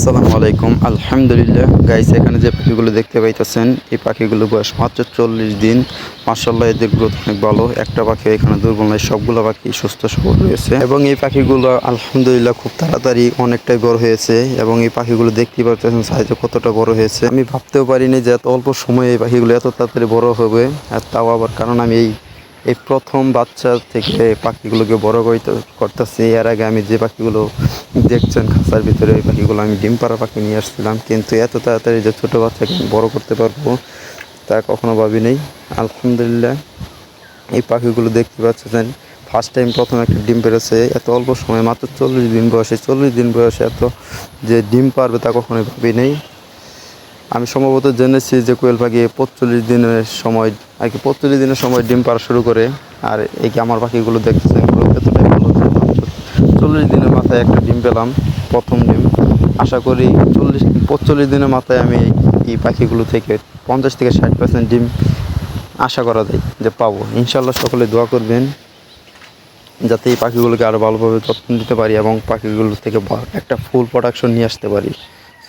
আসসালামু আলাইকুম। আলহামদুলিল্লাহ। গাইস এখানে যে পাখিগুলো দেখতে পাইতেছেন, এই পাখিগুলো বয়স মাত্র চল্লিশ দিন। মার্শাল্লাহ এদের গ্রোথ অনেক ভালো। একটা পাখি এখানে দুর্বল নয় সবগুলো পাখি সুস্থ সবল রয়েছে। এবং এই পাখিগুলো, আলহামদুলিল্লাহ, খুব তাড়াতাড়ি অনেকটাই বড় হয়েছে। এবং এই পাখিগুলো দেখতে পাচ্ছেন সাইজে কতটা বড় হয়েছে। আমি ভাবতেও পারিনি যে এত অল্প সময়ে এই পাখিগুলো এত তাড়াতাড়ি বড় হবে। আর তাও আবার কারণ আমি এই এই প্রথম বাচ্চা থেকে পাখিগুলোকে বড় করতে করতেছি। এর আগে আমি যে পাখিগুলো দেখছেন খাঁচার ভিতরে, ওই পাখিগুলো আমি ডিম পাড়া পাখি নিয়ে আসছিলাম। কিন্তু এত তাড়াতাড়ি যে ছোটো বাচ্চাকে বড় করতে পারব, তা কখনো ভাবি নেই। আলহামদুলিল্লাহ, এই পাখিগুলো দেখতে পাচ্ছেন। ফার্স্ট টাইম প্রথম একটা ডিম পেরেছে এত অল্প সময়, মাত্র চল্লিশ দিন বয়সে, চল্লিশ দিন বয়সে এত যে ডিম পারবে তা কখনোই ভাবি নেই। আমি সম্ভবত জেনেছি যে কোয়েল পাখি পঁচল্লিশ দিনের সময়, আর কি পঁচল্লিশ দিনের সময় ডিম পাড়া শুরু করে, আর এই কি আমার পাখিগুলো দেখতেছেন চল্লিশ দিনের মাথায় একটা ডিম পেলাম, প্রথম ডিম। আশা করি চল্লিশ পঁচল্লিশ দিনের মাথায় আমি এই পাখিগুলো থেকে পঞ্চাশ থেকে ষাট পার্সেন্ট ডিম আশা করা যায় যে পাবো। ইনশাল্লাহ সকলে দোয়া করবেন, যাতে এই পাখিগুলোকে আরও ভালোভাবে যত্ন দিতে পারি এবং পাখিগুলো থেকে একটা ফুল প্রোডাকশন নিয়ে আসতে পারি।